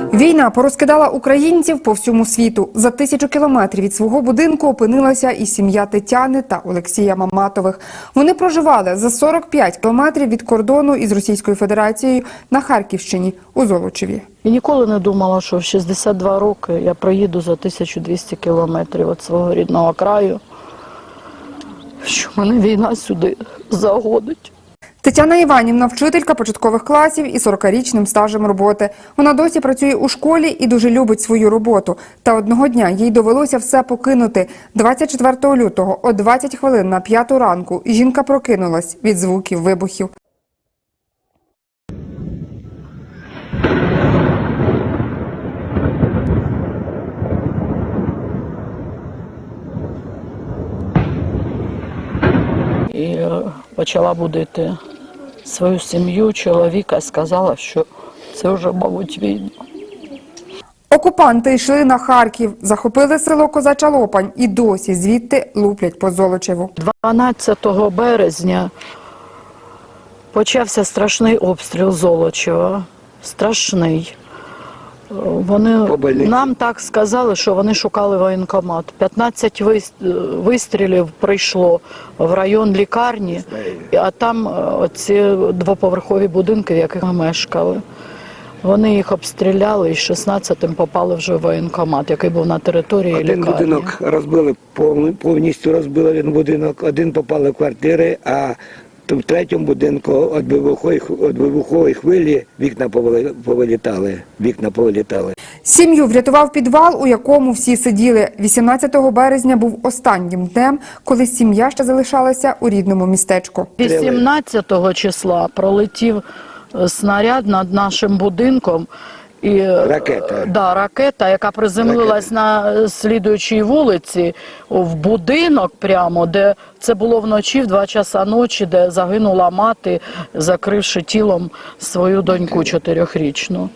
Війна порозкидала українців по всьому світу. За тисячу кілометрів від свого будинку опинилася і сім'я Тетяни та Олексія Маматових. Вони проживали за 45 кілометрів від кордону із Російською Федерацією на Харківщині у Золочеві. І ніколи не думала, що в 62 роки я проїду за 1200 кілометрів від свого рідного краю, що мене війна сюди загодить. Тетяна Іванівна вчителька початкових класів із 40-річним стажем роботи. Вона досі працює у школі і дуже любить свою роботу. Та одного дня їй довелося все покинути. 24 лютого о 20 хвилин на п'яту ранку жінка прокинулась від звуків вибухів. І е, почала будити свою сім'ю, чоловіка, сказала, що це вже, мабуть, війна. Окупанти йшли на Харків, захопили село Козача Лопань і досі звідти луплять по Золочеву. 12 березня почався страшний обстріл Золочева. Страшний. Вони нам так сказали, що вони шукали воєнкомат. 15 вис- е, вистрілів прийшло в район лікарні, а там е, оці двоповерхові будинки, в яких ми мешкали. Вони їх обстріляли і з 16-м попали вже в воєнкомат, який був на території Один лікарні. будинок розбили, пов- повністю розбили один будинок, один попали в квартири, а в третьому будинку від вибухової, від вибухової хвилі вікна повилітали. Вікна повилітали. Сім'ю врятував підвал, у якому всі сиділи. 18 березня був останнім днем, коли сім'я ще залишалася у рідному містечку. 18 числа пролетів е, снаряд над нашим будинком. І, е, Ракета. Да, ракета, яка приземлилась на е, слідуючій вулиці в будинок прямо, де це було вночі в два часа ночі, де загинула мати, закривши тілом свою доньку чотирьохрічну.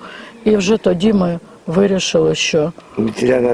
І вже тоді ми вирішили, що Треба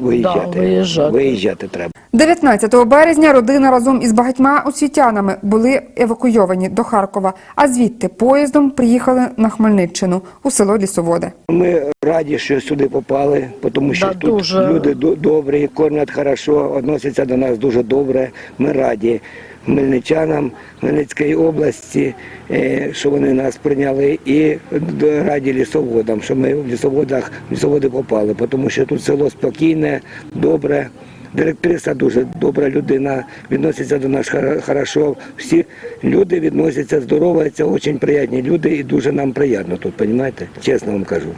виїжджати. виїжджати. Виїжджати треба. 19 березня родина разом із багатьма освітянами були евакуйовані до Харкова, а звідти поїздом приїхали на Хмельниччину у село Лісоводе. Ми раді, що сюди попали, тому що Да, тут дуже. люди до- добрі, кормять хорошо, відносяться до нас дуже добре. Ми раді хмельничанам Хмельницької області, е, що вони нас прийняли, і раді лісоводам, що ми в лісоводах в лісоводи попали, тому що тут село спокійне, добре. Директриса дуже добра людина, відноситься до нас хорошо. Всі люди відносяться здорово, це дуже приємні люди і дуже нам приємно тут, розумієте? Чесно вам кажу.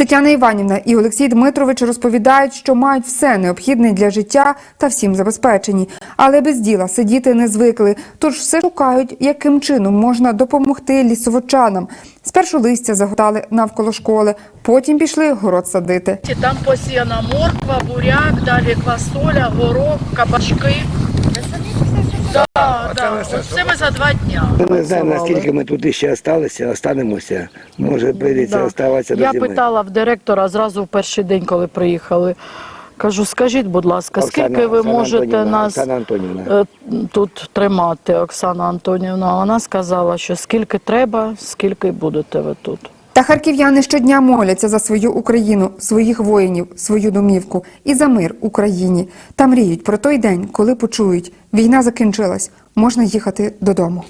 Тетяна Іванівна і Олексій Дмитрович розповідають, що мають все необхідне для життя та всім забезпечені, але без діла сидіти не звикли. Тож все шукають, яким чином можна допомогти лісовочанам. Спершу листя заготали навколо школи, потім пішли город садити. Там посіяна морква, буряк, далі квасоля, горох, кабачки. Да, да. Оце ми за два дня. Ми не знаємо, наскільки ми тут ще залишилися, останемося. Може, прийдеться Да. оставатися до Я зими. питала в директора зразу в перший день, коли приїхали. Кажу, скажіть, будь ласка, Оксана- скільки ви Оксана можете Антонівна, нас Оксана Антонівна. е, тут тримати, Оксана Антонівна? Вона сказала, що скільки треба, скільки й будете ви тут. Та харків'яни щодня моляться за свою Україну, своїх воїнів, свою домівку і за мир Україні. Та мріють про той день, коли почують, війна закінчилась, можна їхати додому.